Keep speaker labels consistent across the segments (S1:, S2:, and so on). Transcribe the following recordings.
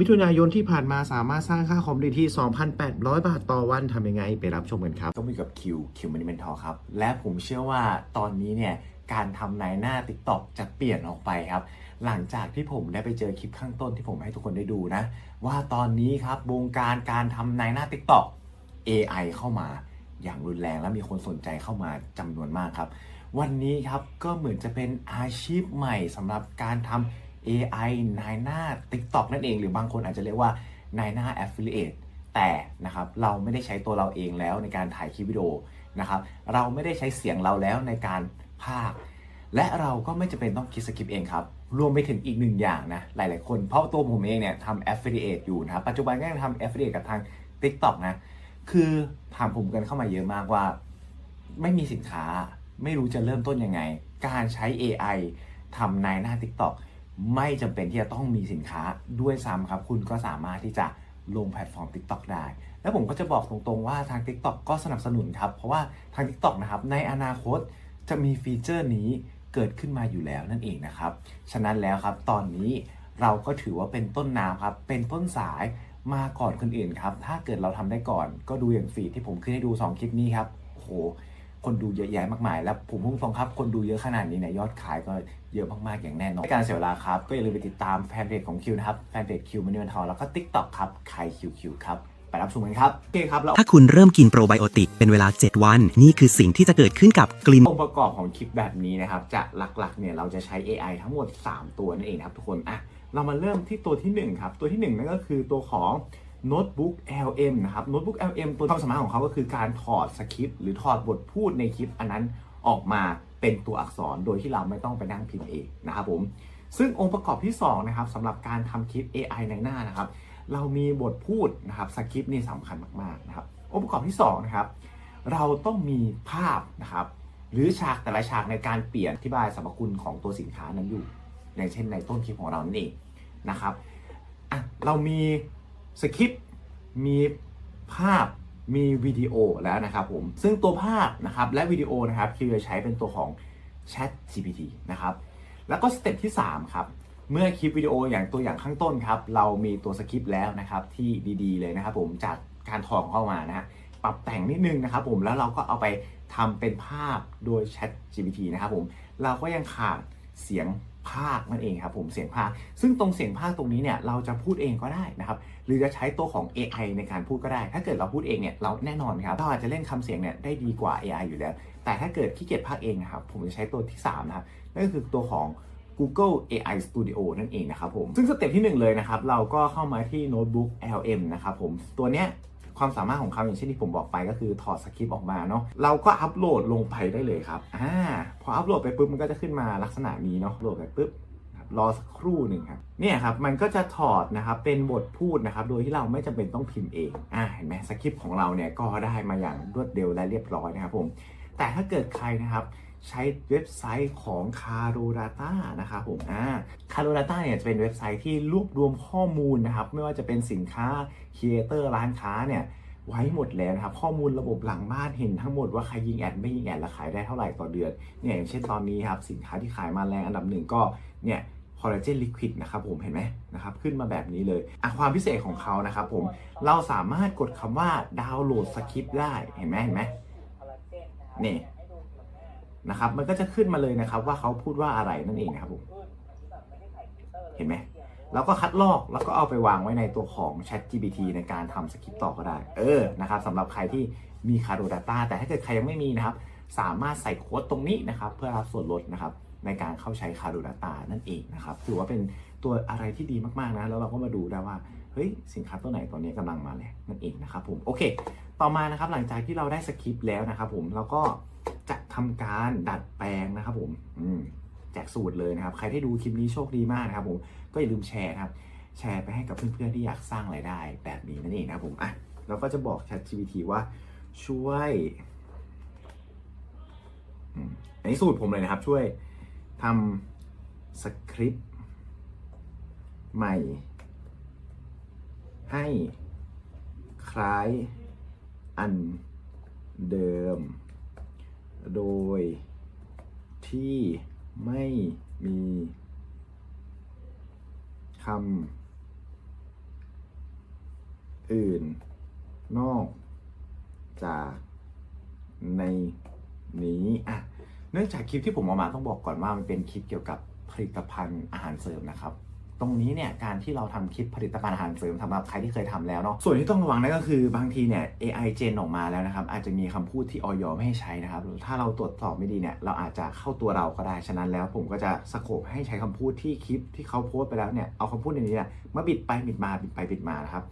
S1: มิถุนายนที่ผ่านมาสามารถสร้างค่าคอมได้ที่ 2,800 บาทต่อวันทำยังไง ไปรับชมกันครับ
S2: ก็มีกับคิวคิวมันนี่เมนทอครับ และผมเชื่อว่าตอนนี้เนี่ย การทำนายหน้า TikTok จะเปลี่ยนออกไปครับ หลังจากที่ผมได้ไปเจอคลิปข้างต้นที่ผมให้ทุกคนได้ดูนะ ว่าตอนนี้ครับวงการการทำนายหน้า TikTok AI เข้ามา อย่างรุนแรงและมีคนสนใจเข้ามาจำนวนมากครับ วันนี้ครับก็เหมือนจะเป็นอาชีพใหม่สำหรับการทำ AI นายหน้า TikTok นั่นเอง หรือบางคนอาจจะเรียกว่านายหน้า Affiliate แต่นะครับเราไม่ได้ใช้ตัวเราเองแล้วในการถ่ายคลิปวิดีโอนะครับเราไม่ได้ใช้เสียงเราแล้วในการพากและเราก็ไม่จำเป็นต้องคิดสคริปต์เองครับ รวมไปถึงอีกหนึ่งอย่างนะ หลาย ๆ คนเพราะตัวผมเองเนี่ยทำ Affiliate อยู่นะครับปัจจุบันก็ยังทำ Affiliate กับทาง TikTok นะ คือถามผมกันเข้ามาเยอะมากว่า ไม่มีสินค้าไม่รู้จะเริ่มต้นยังไง การใช้ AI ทำนายหน้า TikTok ไม่จำเป็นที่จะต้องมีสินค้าด้วยซ้ำครับ คุณก็สามารถที่จะลงแพลตฟอร์ม TikTok ได้ แล้วผมก็จะบอกตรงๆว่าทาง TikTok ก็สนับสนุนครับ เพราะว่าทาง TikTok นะครับในอนาคตจะมีฟีเจอร์นี้เกิดขึ้นมาอยู่แล้วนั่นเองนะครับ ฉะนั้นแล้วครับตอนนี้เราก็ถือว่าเป็นต้นน้ำครับ เป็นต้นสายมาก่อนคนอื่นครับ ถ้าเกิดเราทำได้ก่อน ก็ดูอย่างฟีดที่ผมขึ้นให้ดู 2 คลิปนี้ครับโอ้โห คนดูเยอะแยะมากมาย แล้วผมพุ่งตรงครับ คนดูเยอะขนาดนี้เนี่ยยอดขายก็เยอะมากๆอย่างแน่นอนในการเสียเวลาครับ ก็อย่าลืมไปติดตามแฟนเพจของคิวนะครับ แฟนเพจคิวมันนี่มันทอแล้วก็ TikTok ครับใครคิวคิวครับไปรับชมกันครับโอเคครับแล้ว
S3: ถ้าคุณเริ่มกินโปรไบโอติกเป็นเวลา 7 วัน นี่คือสิ่งที่จะเกิดขึ้นกับกลิ่น
S2: องค์ประกอบของคลิปแบบนี้นะครับจะหลักๆเนี่ยเราจะใช้ AI ทั้งหมด 3 ตัวนั่นเองนะครับทุกคนอะเรามาเริ่มที่ตัวที่1ครับตัวที่1นั่นก็คือตัวของ Notebook LM นะครับ Notebook LM ตัวความสามารถของเขาก็คือการถอดสคริปต์หรือถอดบทพูดในคลิปอันนั้นออกมาเป็นตัวอักษรโดยที่เราไม่ต้องไปนั่งพิมพ์เองนะครับผมซึ่งองค์ประกอบที่2นะครับสำหรับการทำคลิป AI ในหน้านะครับ เรามีบทพูดนะครับสคริปต์นี่สำคัญมากๆนะครับองค์ประกอบที่2นะครับเราต้องมีภาพนะครับหรือฉากแต่ละฉากในการเปลี่ยนอธิบายสรรพคุณของตัวสินค้านั้นอยู่อย่างเช่นในต้นคลิปของเรานั่นเองนะครับอะเรามี สคริปต์มีภาพมีวิดีโอแล้วนะครับผม ซึ่งตัวภาพนะครับและวิดีโอนะครับคือจะใช้เป็นตัวของ Chat GPT นะครับแล้วก็สเต็ปที่ 3 ครับ เมื่อคลิปวิดีโออย่างตัวอย่างข้างต้นครับ เรามีตัวสคริปต์แล้วนะครับ ที่ดีๆเลยนะครับผมจากการถอดเข้ามานะฮะปรับแต่งนิดนึงนะครับผมแล้วเราก็เอาไปทำเป็นภาพโดย Chat GPT นะครับผม เราก็ยังขาดเสียง ภาคนั่นเองครับผมเสียงภาค ซึ่งตรงเสียงภาคตรงนี้เนี่ยเราจะพูดเองก็ได้นะครับหรือจะใช้ตัวของ AI ในการพูดก็ได้ ถ้าเกิดเราพูดเองเนี่ยเราแน่นอนครับเราอาจจะเล่นคำเสียงเนี่ยได้ดีกว่า AI อยู่แล้ว แต่ถ้าเกิดขี้เกียจภาคเองนะครับผมจะใช้ตัวที่3นะครับนั่นก็คือตัวของ Google AI Studio นั่นเองนะครับผมซึ่งสเต็ปที่ 1 เลยนะครับเราก็เข้ามาที่ Notebook LM นะครับผมตัวเนี้ย ความสามารถของเขาอย่างเช่นที่ผมบอกไปก็คือถอดสคริปต์ออกมาเนาะเราก็อัปโหลดลงไปได้เลยครับอ่าพออัปโหลดไปปุ๊บมันก็จะขึ้นมาลักษณะนี้เนาะโหลดไปปุ๊บรอสักครู่หนึ่งครับเนี่ยครับมันก็จะถอดนะครับเป็นบทพูดนะครับโดยที่เราไม่จำเป็นต้องพิมพ์เองอ่าเห็นไหมสคริปต์ของเราเนี่ยก็ได้มาอย่างรวดเร็วและเรียบร้อยนะครับผมแต่ถ้าเกิดใครนะครับ ใช้เว็บไซต์ของ c a r o Data นะครับผมอ่า c a r o Data เนี่ยจะเป็นเว็บไซต์ที่รวบรวมข้อมูลนะครับ ไม่ว่าจะเป็นสินค้าครีเอเตอร์ร้านค้าเนี่ยไว้หมดแล้วนะครับ ข้อมูลระบบหลังบ้านเห็นทั้งหมดว่าใครยิงแอดไม่ยิงแอดและขายได้เท่าไหร่ต่อเดือนเนี่ยอย่างเช่นตอนนี้ครับสินค้าที่ขายมาแรงอันดับหนึ่งก็เนี่ยคอลลาเจนลิควิดนะครับผมเห็นไหมนะครับขึ้นมาแบบนี้เลยอะความพิเศษของเขานะครับผมเราสามารถกดคำว่าดาวน์โหลดสคริปต์ได้เห็นไหมเห็นไหมนี่ นะครับ มันก็จะขึ้นมาเลยนะครับ ว่าเขาพูดว่าอะไรนั่นเองนะครับผมเห็นไหมแล้วก็คัดลอกแล้วก็เอาไปวางไว้ในตัวของ Chat GPT ในการทำสคริปต์ต่อก็ได้ เออนะครับสำหรับใครที่มีคาร์โด Data แต่ถ้าเกิดใครยังไม่มีนะครับ สามารถใส่โค้ดตรงนี้นะครับ เพื่อรับส่วนลดนะครับ ในการเข้าใช้คาร์โด Data นั่นเองนะครับ ถือว่าเป็นตัวอะไรที่ดีมากๆนะ แล้วเราก็มาดูได้ว่า เฮ้ย สินค้าตัวไหนตอนนี้กำลังมาแรงนั่นเองนะครับผม โอเค ต่อมานะครับหลังจากที่เราได้สคริปต์แล้วนะครับผมเราก็จะ ทำการดัดแปลงนะครับผมอืมแจกสูตรเลยนะครับ ใครที่ดูคลิปนี้โชคดีมากนะครับผมก็อย่าลืมแชร์นะครับ แชร์ไปให้กับเพื่อนๆที่อยากสร้างรายได้แบบนี้นั่นเองนะครับผมอะเราก็จะบอก ChatGPT ว่าช่วยอันนี้สูตรผมเลยนะครับ ช่วยทำสคริปต์ใหม่ ให้คล้ายอันเดิม โดยที่ไม่มีคำอื่นนอกจากในนี้อะเนื่องจากคลิปที่ผมเอามาต้องบอกก่อนว่ามันเป็นคลิปเกี่ยวกับผลิตภัณฑ์อาหารเสริมนะครับ ตรงนี้เนี่ยการที่เราทำคลิปผลิตภัณฑ์อาหารเสริมสำหรับใครที่เคยทำแล้วเนาะส่วนที่ต้องระวังนั่นก็คือบางทีเนี่ย AI เจนออกมาแล้วนะครับอาจจะมีคำพูดที่ออยไม่ให้ใช้นะครับถ้าเราตรวจสอบไม่ดีเนี่ยเราอาจจะเข้าตัวเราก็ได้ฉะนั้นแล้วผมก็จะสโคปให้ใช้คำพูดที่คลิปที่เขาโพสต์ไปแล้วเนี่ยเอาคำพูดในนี้เนี่ยมาบิดไปบิดมาบิดไปบิดมานะครับ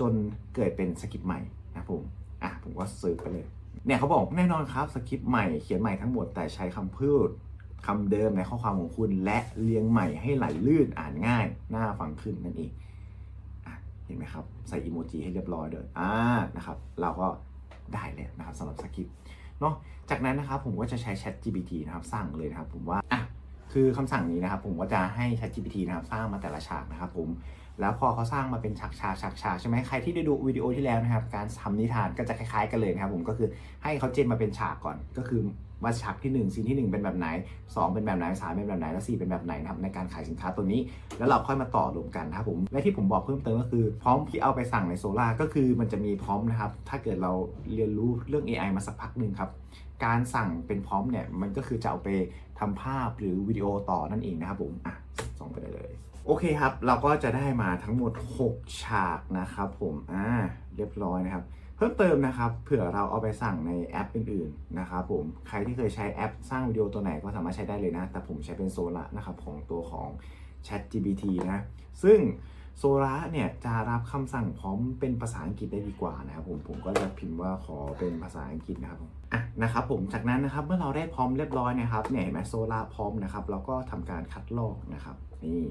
S2: จนเกิดเป็นสคริปต์ใหม่นะผมอะผมก็ซื้อไปเลยเนี่ยเขาบอกแน่นอนครับสคริปต์ใหม่เขียนใหม่ทั้งหมดแต่ใช้คำพูด คำเดิมในข้อความของคุณ และเรียงใหม่ให้ไหลลื่นอ่านง่ายน่าฟังขึ้นนั่นเองอเห็นไหมครับ ใส่อีโมจิให้เรียบร้อยเลยอ่านะครับ เราก็ได้แล้วนะครับสำหรับสคริปต์เนาะจากนั้นนะครับผมก็จะใช้ Chat GPT นะครับสร้างเลยนะครับ ผมว่าอะคือคำสั่งนี้นะครับ ผมก็จะให้ Chat GPT นะครับสร้างมาแต่ละฉากนะครับ ผม แล้วพอเขาสร้างมาเป็นฉากฉากฉากฉากใช่ไหมใครที่ได้ดูวิดีโอที่แล้วนะครับ การทำนิทานก็จะคล้ายๆกันเลยนะครับผมก็คือให้เขาเจนมาเป็นฉากก่อน ก็คือว่าฉากที่ 1ซีนที่ 1 เป็นแบบไหน 2 เป็นแบบไหน3เป็นแบบไหนและ4เป็นแบบไหนนะครับในการขายสินค้าตัวนี้ แล้วเราค่อยมาต่อรวมกันนะครับผมและที่ผมบอกเพิ่มเติมก็คือ พร้อมที่เอาไปสั่งในโซล่าก็คือมันจะมีพร้อมนะครับ ถ้าเกิดเราเรียนรู้เรื่อง AI มาสักพักหนึ่งครับการสั่งเป็นพร้อมเนี่ยมันก็คือจะเอาไปทำภาพหรือวิดีโอต่อนั่นเองนะครับผมอะส่งไปได้เลย โอเคครับ เราก็จะได้มาทั้งหมด 6 ฉากนะครับผมอ่าเรียบร้อยนะครับ เพิ่มเติมนะครับ เผื่อเราเอาไปสั่งในแอปอื่นๆนะครับผมใครที่เคยใช้แอปสร้างวิดีโอตัวไหนก็สามารถใช้ได้เลยนะ แต่ผมใช้เป็นโซล่านะครับของตัวของ Chat GPT นะซึ่งโซล่าเนี่ยจะรับคำสั่งพร้อมเป็นภาษาอังกฤษได้ดีกว่านะครับผมผมก็จะพิมพ์ว่าขอเป็นภาษาอังกฤษนะครับผมอะนะครับผมจากนั้นนะครับเมื่อเราได้พร้อมเรียบร้อยนะครับเนี่ยเห็นไหมโซล่าพร้อมนะครับเราก็ทำการคัดลอกนะครับนี่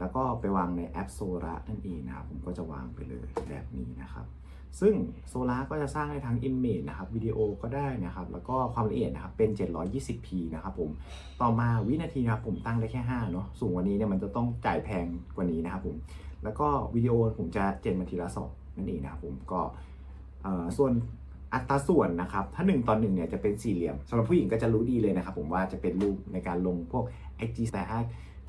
S2: แล้วก็ไปวางในแอปโซล่านั่นเองนะครับ ผมก็จะวางไปเลยแบบนี้นะครับ ซึ่งโซล่าก็จะสร้างได้ทั้ง Image นะครับวิดีโอก็ได้นะครับ แล้วก็ความละเอียดนะครับเป็น 720p นะครับผมต่อมาวินาทีนะครับผมตั้งได้แค่ 5 เนาะสูงกว่านี้เนี่ยมันจะต้องจ่ายแพงกว่านี้นะครับผมแล้วก็วิดีโอผมจะเจนมาทีละสองนั่นเองนะครับผมก็ส่วนอัตราส่วนนะครับ ถ้า 1ต่อ1เนี่ยจะเป็นสี่เหลี่ยมสำหรับผู้หญิงก็จะรู้ดีเลยนะครับผมว่าจะเป็นรูปในการลงพวก IG แต่ถ้า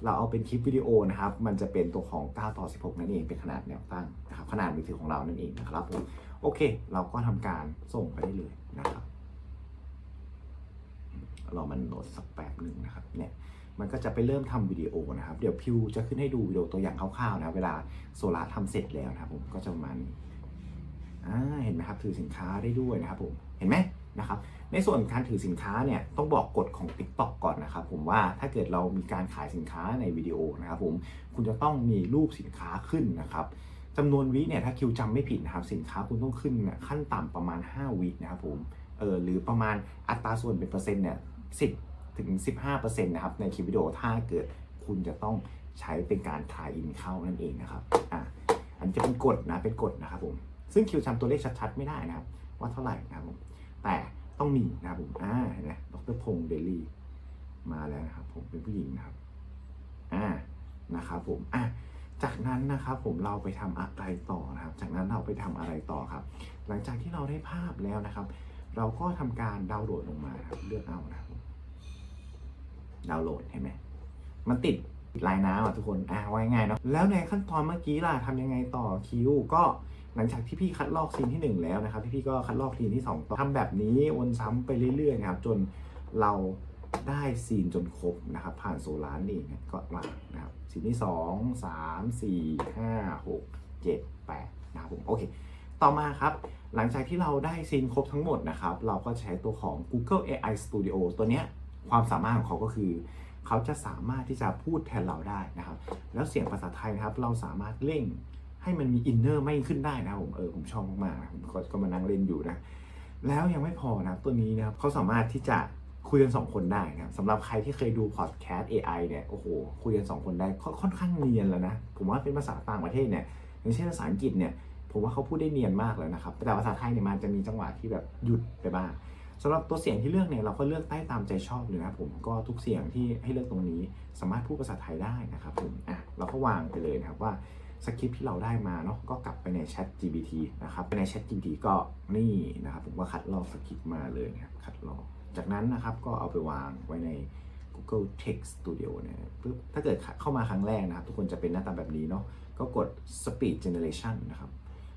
S2: เราเอาเป็นคลิปวิดีโอนะครับ มันจะเป็นตัวของ 9 ต่อ 16 นั่นเอง เป็นขนาดแนวตั้งนะครับ ขนาดมือถือของเรานั่นเองนะครับผม โอเค เราก็ทำการส่งไปได้เลยนะครับรอมันโหลดสักแป๊บหนึ่งนะครับ เนี่ย มันก็จะไปเริ่มทำวิดีโอนะครับ เดี๋ยวพิวจะขึ้นให้ดูวิดีโอตัวอย่างคร่าวๆนะเวลาโซลาร์ทำเสร็จแล้วนะครับผม ก็จะประมาณนี้อ่าเห็นไหมครับ ถือสินค้าได้ด้วยนะครับผม เห็นไหม นะครับในส่วนการถือสินค้าเนี่ยต้องบอกกฎของ TikTok ก่อนนะครับผมว่าถ้าเกิดเรามีการขายสินค้าในวิดีโอนะครับผมคุณจะต้องมีรูปสินค้าขึ้นนะครับจำนวนวิเนี่ยถ้าคิวจำไม่ผิดนะครับสินค้าคุณต้องขึ้นขั้นต่ำประมาณ 5 วินะครับผมเออหรือประมาณอัตราส่วนเป็นเปอร์เซ็นต์เนี่ย10ถึง 15%นะครับในคลิปวิดีโอถ้าเกิดคุณจะต้องใช้เป็นการทายอินเข้านั่นเองนะครับอะอันนจะเป็นกฎนะเป็นกฎนะครับผมซึ่งคิวจำตัวเลขชัดๆไม่ได้นะครับว่าเท่าไหร่นะครับผม แต่ต้องมีนะครับผมอ่าเห็นไหมดรพงษ์เดลี่มาแล้วนะครับ ผมเป็นผู้หญิงนะครับอ่านะครับผมอะจากนั้นนะครับผมเราไปทำอะไรต่อนะครับ จากนั้นเราไปทำอะไรต่อครับ หลังจากที่เราได้ภาพแล้วนะครับ เราก็ทำการดาวน์โหลดลงมาครับเลือกเอานะครับดาวน์โหลดเห็นไหมมันติดลายน้ำอะทุกคนอ่าว่าง่ายเนาะแล้วในขั้นตอนเมื่อกี้ล่ะทำยังไงต่อคิวก็ หลังจากที่พี่คัดลอกซีนที่ 1 แล้วนะครับพี่พี่ก็คัดลอกซีนที่2ต่อทำแบบนี้วนซ้ำไปเรื่อยๆนะครับจนเราได้ซีนจนครบนะครับ ผ่านโซลาร์นี่ก็วางนะครับซีนที่ 2 3 4 5 6 7 8นะครับผมโอเค ต่อมาครับ หลังจากที่เราได้ซีนครบทั้งหมดนะครับ เราก็ใช้ตัวของ Google AI Studio ตัวเนี้ยความสามารถของเขาก็คือเขาจะสามารถที่จะพูดแทนเราได้นะครับ แล้วเสียงภาษาไทยนะครับ เราสามารถเร่ง ให้มันมีอินเนอร์ไม่ขึ้นได้นะผมเออผมชอบมากๆนะผมก็ก็มานั่งเล่นอยู่นะ แล้วยังไม่พอนะตัวนี้นะครับเขาสามารถที่จะคุยกัน2คนได้นะครับสำหรับใครที่เคยดูพอดแคสต์ AI เนี่ยโอ้โหคุยกัน2คนได้ค่อนค่อนข้างเนียนแล้วนะ ผมว่าเป็นภาษาต่างประเทศเนี่ยอย่างเช่นภาษาอังกฤษเนี่ยผมว่าเขาพูดได้เนียนมากแล้วนะครับ แต่ภาษาไทยเนี่ยมันจะมีจังหวะที่แบบหยุดไปบ้างสำหรับตัวเสียงที่เลือกเนี่ยเราก็เลือกได้ตามใจชอบเลยนะผมก็ทุกเสียงที่ให้เลือกตรงนี้ สามารถพูดภาษาไทยได้นะครับผมอะเราก็วางไปเลยนะครับว่า สคริปที่เราได้มาเนาะก็กลับไปใน Chat GPT นะครับไปใน Chat GPT ก็นี่นะครับผมก็คัดลอกสคริปมาเลยนะครับคัดลอกจากนั้นนะครับก็เอาไปวางไว้ใน Google Text Studio นี่ยปึ๊บถ้าเกิดเข้ามาครั้งแรกนะครับ ทุกคนจะเป็นหน้าตาแบบนี้เนาะก็กด Speed Generation นะครับ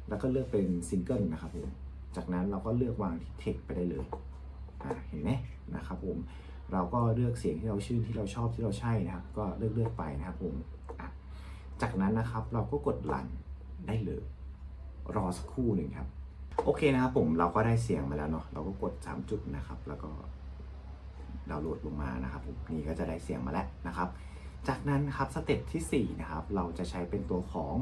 S2: แล้วก็เลือกเป็นซิงเกิลนะครับผมจากนั้นเราก็เลือกวางที่เทคไปได้เลยอ่าเห็นไหมนะครับผมเราก็เลือกเสียงที่เราชื่นที่เราชอบที่เราใช่นะครับ ก็เลือกเลือกไปนะครับผมอะ จากนั้นนะครับเราก็กดรันได้เลย รอสักครู่หนึ่งครับ โอเคนะครับผมเราก็ได้เสียงมาแล้วเนาะเราก็กด 3 จุดนะครับ แล้วก็ดาวน์โหลดลงมานะครับผมนี่ก็จะได้เสียงมาแล้วนะครับ จากนั้นครับสเต็ปที่ 4 นะครับ เราจะใช้เป็นตัวของ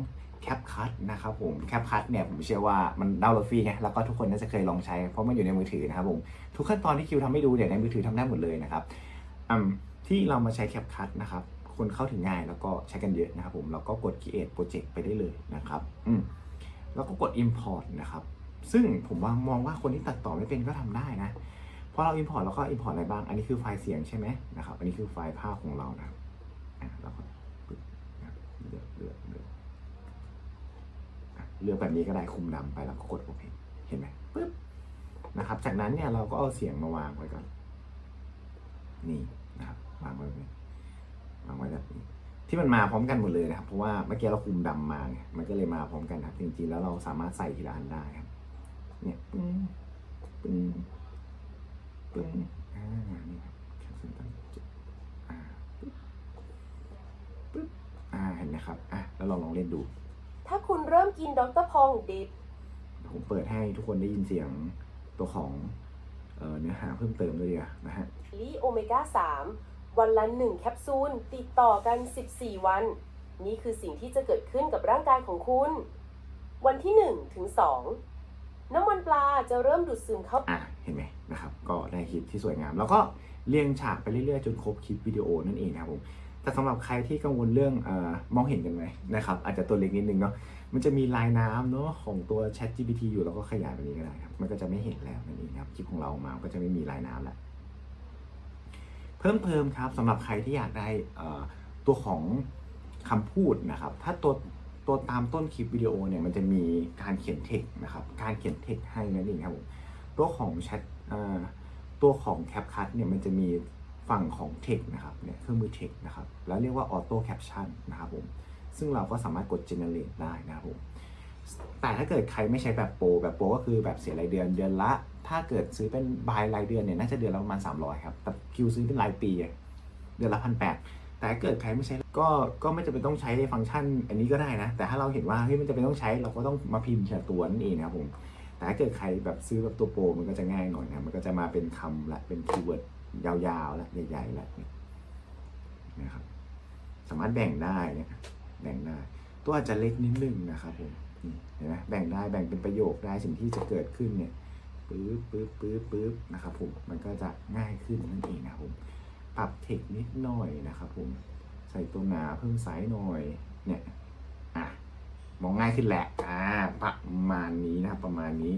S2: CapCut นะครับผม CapCut เนี่ยผมเชื่อว่ามันดาวน์โหลดฟรีไงแล้วก็ทุกคนน่าจะเคยลองใช้ เพราะมันอยู่ในมือถือนะครับผม ทุกขั้นตอนที่คิวทำให้ดูเนี่ยในมือถือทำได้หมดเลยนะครับที่เรามาใช้ CapCut นะครับ คนเข้าถึงง่ายแล้วก็ใช้กันเยอะนะครับผมเราก็กด Create Project ไปได้เลยนะครับอืมแล้วก็กด Import นะครับ ซึ่งผมว่ามองว่าคนที่ตัดต่อไม่เป็นก็ทำได้นะพราะเรา import แล้วก็ import อะไรบ้าง อันนี้คือไฟล์เสียงใช่ไหมนะครับ อันนี้คือไฟล์ภาพของเรานะอะเราก็เลือกเลือกเลือกเลือกแบบนี้ก็ได้คุมดำไปแล้วก็กด open เห็นไหมปึ๊บนะครับ จากนั้นเนี่ยเราก็เอาเสียงมาวางไว้ก่อนนี่นะครับ วางไว้แบบนี้วางไว้แบบนี้ ที่มันมาพร้อมกันหมดเลยนะครับ เพราะว่าเมื่อกี้เราคุมดำมาไงมันก็เลยมาพร้อมกันครับ จริงๆ แล้วเราสามารถใส่ทีละอันได้ครับ เนี่ยปึ้งปึ้งปึ้งอ่านี่ครับแคปเส้นตั้งจุดอ่าปึ๊บปึ๊บอ่าเห็นไหมครับอะแล้วลองลองเล่นดู
S4: ถ้าคุณเริ่มกินดรพองดิบ
S2: ผมเปิดให้ทุกคนได้ยินเสียงตัวของเอ่อเนื้อหาเพิ่มเติมด้วยดีกว่านะฮะ
S4: ลีโอเมก้า3 วันละ1แคปซูลติดต่อกัน 14 วัน นี่คือสิ่งที่จะเกิดขึ้นกับร่างกายของคุณ วันที่1ถึง2น้ำมันปลาจะเริ่มดูดซึมเข้า
S2: อะเห็นไหมนะครับก็ได้คลิปที่สวยงาม แล้วก็เรียงฉากไปเรื่อยๆ จนครบคลิปวิดีโอนั่นเองนะครับผมแต่สำหรับใครที่กังวลเรื่องออมองเห็นกันไหมนะครับอาจจะตัวเล็กนิดนึงเนาะมันจะมีลายน้ำเนาะของตัว Chat GPT อยู่แล้วก็ขยายแบบนี้ก็ได้ครับมันก็จะไม่เห็นแล้วนั่นเองครับคลิปของเราออกมาก็จะไม่มีลายน้ำแล้ว เพิ่มเติมครับสำหรับใครที่อยากได้ตัวของคำพูดนะครับ ถ้าตัวตัวตามต้นคลิปวิดีโอเนี่ยมันจะมีการเขียนเทคนะครับ การเขียนเทคให้นั่นเองครับผมตัวของแชทตัวของ CapCut เนี่ยมันจะมีฝั่งของเทคนะครับเนี่ยเครื่องมือเทคนะครับ แล้วเรียกว่า Auto Caption นะครับผมซึ่งเราก็สามารถกด generate ได้นะครับผม แต่ถ้าเกิดใครไม่ใช้แบบโปรแบบโปรก็คือแบบเสียรายเดือนเดือนละ ถ้าเกิดซื้อเป็นบายรายเดือนเนี่ยน่าจะเดือนละประมาณ 300 ครับ แต่คิวซื้อเป็นรายปีเดือนละพันแปดแต่ถ้าเกิดใครไม่ใช้ก็ก็ไม่จำเป็นต้องใช้ฟังก์ชัน อันนี้ก็ได้นะ แต่ถ้าเราเห็นว่าเฮ้ยมันจะเป็นต้องใช้เราก็ต้องมาพิมพ์ทีละตัวนั่นเองนะครับผมแต่ถ้าเกิดใครแบบซื้อแบบตัวโปรมันก็จะง่ายหน่อยนะมันก็จะมาเป็นคำละเป็นคีย์เวิร์ดยาวๆและใหญ่ๆและเนี่ยนะครับสามารถแบ่งได้เนี่ยแบ่งได้ตัวอาจจะเล็กนิดนึงนะครับผมนี่ เห็นไหมแบ่งได้แบ่งเป็นประโยคได้สิ่งที่จะเกิดขึ้นเนี่ยปึ๊บปึ๊บปึ๊บปึ๊บนะครับผมมันก็จะง่ายขึ้นนั่นเองนะครับผมปรับเทคนิดหน่อยนะครับผมใส่ตัวหนาเพิ่มไซส์หน่อยเนี่ยอะมองง่ายขึ้นแหละอ่าประมาณนี้นะครับประมาณนี้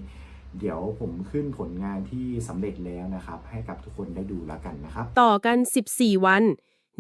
S2: เดี๋ยวผมขึ้นผลงานที่สำเร็จแล้วนะครับ ให้กับทุกคนได้ดูแล้วกันนะครับ
S4: ต่อกัน 14 วัน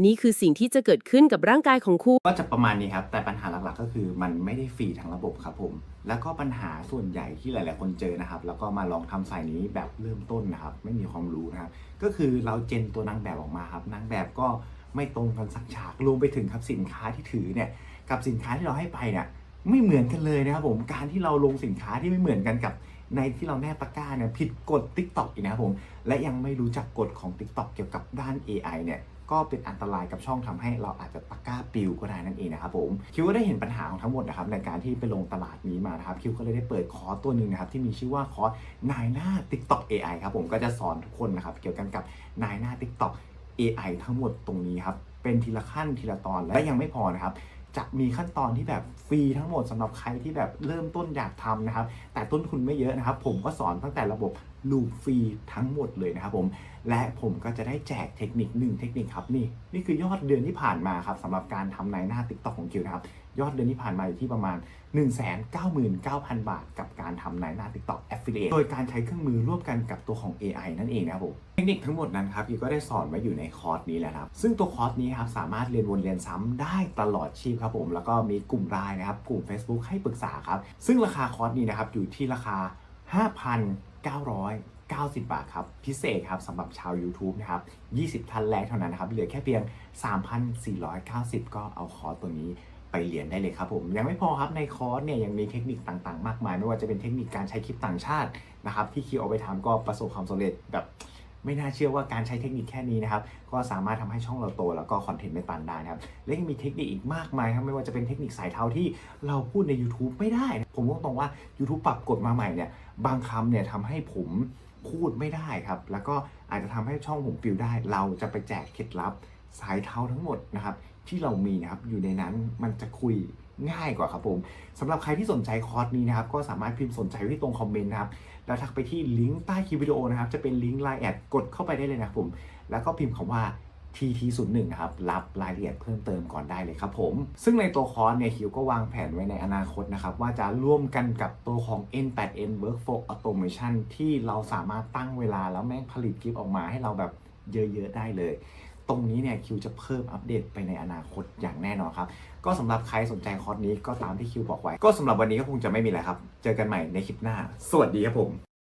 S4: นี่คือสิ่งที่จะเกิดขึ้นกับร่างกายของคุณ
S2: ก็จะประมาณนี้ครับ แต่ปัญหาหลักๆ ก็คือมันไม่ได้ฟรีทั้งระบบครับผม แล้วก็ปัญหาส่วนใหญ่ที่หลาย ๆ คนเจอนะครับ แล้วก็มาลองทำสายนี้แบบเริ่มต้นนะครับ ไม่มีความรู้นะครับ ก็คือเราเจนตัวนางแบบออกมาครับนางแบบก็ไม่ตรงกันสักฉากรวมไปถึงครับสินค้าที่ถือเนี่ย กับสินค้าที่เราให้ไปเนี่ยไม่เหมือนกันเลยนะครับผมการที่เราลงสินค้าที่ไม่เหมือนกันกับในที่เราแนบตะกร้าเนี่ยผิดกฎ TikTok อีกนะครับผม และยังไม่รู้จักกฎของ TikTok เกี่ยวกับด้าน AI เนี่ยก็เป็นอันตรายกับช่องทำให้เราอาจจะตะกร้าปิวก็ได้นั่นเองนะครับผมคิวก็ได้เห็นปัญหาของทั้งหมดนะครับในการที่ไปลงตลาดนี้มานะครับคิวก็เลยได้เปิดคอร์สตัวหนึ่งนะครับที่มีชื่อว่าคอร์สนายหน้า TikTok AI ครับผมก็จะสอนทุกคนนะครับเกี่ยวกันกับนายหน้า TikTok AI ทั้งหมดตรงนี้ครับเป็นทีละขั้นทีละตอนและยังไม่พอนะครับจะมีขั้นตอนที่แบบฟรีทั้งหมดสำหรับใครที่แบบเริ่มต้นอยากทำนะครับ แต่ต้นทุนไม่เยอะนะครับ ผมก็สอนตั้งแต่ระบบ ลูฟรีทั้งหมดเลยนะครับผม และผมก็จะได้แจกเทคนิคหนึ่งเทคนิคครับนี่ นี่คือยอดเดือนที่ผ่านมาครับสำหรับการทำในหน้า TikTok ของคิวนะครับ ยอดเดือนที่ผ่านมาอยู่ที่ประมาณ 199,000 บาท กับการทำในหน้า TikTok Affiliate โดยการใช้เครื่องมือร่วมกันกับตัวของ AI นั่นเองนะครับผมเทคนิคทั้งหมดนั้นครับคิวก็ได้สอนไว้อยู่ในคอร์สนี้แหละครับ ซึ่งตัวคอร์สนี้ครับสามารถเรียนวนเรียนซ้ำได้ตลอดชีพครับผม แล้วก็มีกลุ่มรายนะครับกลุ่ม Facebook ให้ปรึกษาครับซึ่งราคาคอร์สนี้นะครับอยู่ที่ราคา 990 บาทครับ พิเศษครับสำหรับชาว YouTube นะครับ 20 ท่านแรกเท่านั้นนะครับ เหลือแค่เพียง 3,490 ก็เอาคอร์สตัวนี้ไปเรียนได้เลยครับผมยังไม่พอครับในคอร์สเนี่ยยังมีเทคนิคต่างๆ มากมาย ไม่ว่าจะเป็นเทคนิคการใช้คลิปต่างชาตินะครับที่คิวเอาไปทำก็ประสบความสำเร็จแบบ ไม่น่าเชื่อว่าการใช้เทคนิคแค่นี้นะครับก็สามารถทำให้ช่องเราโต แล้วก็คอนเทนต์ไม่ตันได้นะครับและยังมีเทคนิคอีกมากมายครับไม่ว่าจะเป็นเทคนิคสายเทาที่เราพูดใน YouTube ไม่ได้นะผมก็ตรงว่า YouTube ปรับกฎมาใหม่เนี่ยบางคำเนี่ยทำให้ผมพูดไม่ได้ครับ แล้วก็อาจจะทำให้ช่องผมปิวได้ เราจะไปแจกเคล็ดลับสายเทาทั้งหมดนะครับที่เรามีนะครับอยู่ในนั้นมันจะคุย ง่ายกว่าครับผมสำหรับใครที่สนใจคอร์สนี้นะครับก็สามารถพิมพ์สนใจไว้ที่ตรงคอมเมนต์นะครับแล้วทักไปที่ลิงก์ใต้คลิปวิดีโอนะครับจะเป็นลิงก์ไลน์แอดกดเข้าไปได้เลยนะครับผมแล้วก็พิมพ์คำว่า TT01 นะครับรับรายละเอียดเพิ่มเติมก่อนได้เลยครับผม ซึ่งในตัวคอร์สเนี่ยคิวก็วางแผนไว้ในอนาคตนะครับ ว่าจะร่วมกันกับตัวของ N8N Workflow Automation ที่เราสามารถตั้งเวลาแล้วแม่งผลิตคลิปออกมาให้เราแบบเยอะ ๆ ได้เลย รงนี้เนี่ยคิวจะเพิ่มอัปเดตไปในอนาคตอย่างแน่นอนครับ ก็สำหรับใครสนใจคอร์สนี้ก็ตามที่คิวบอกไว้ ก็สำหรับวันนี้ก็คงจะไม่มีอะไรครับ เจอกันใหม่ในคลิปหน้า สวัสดีครับผม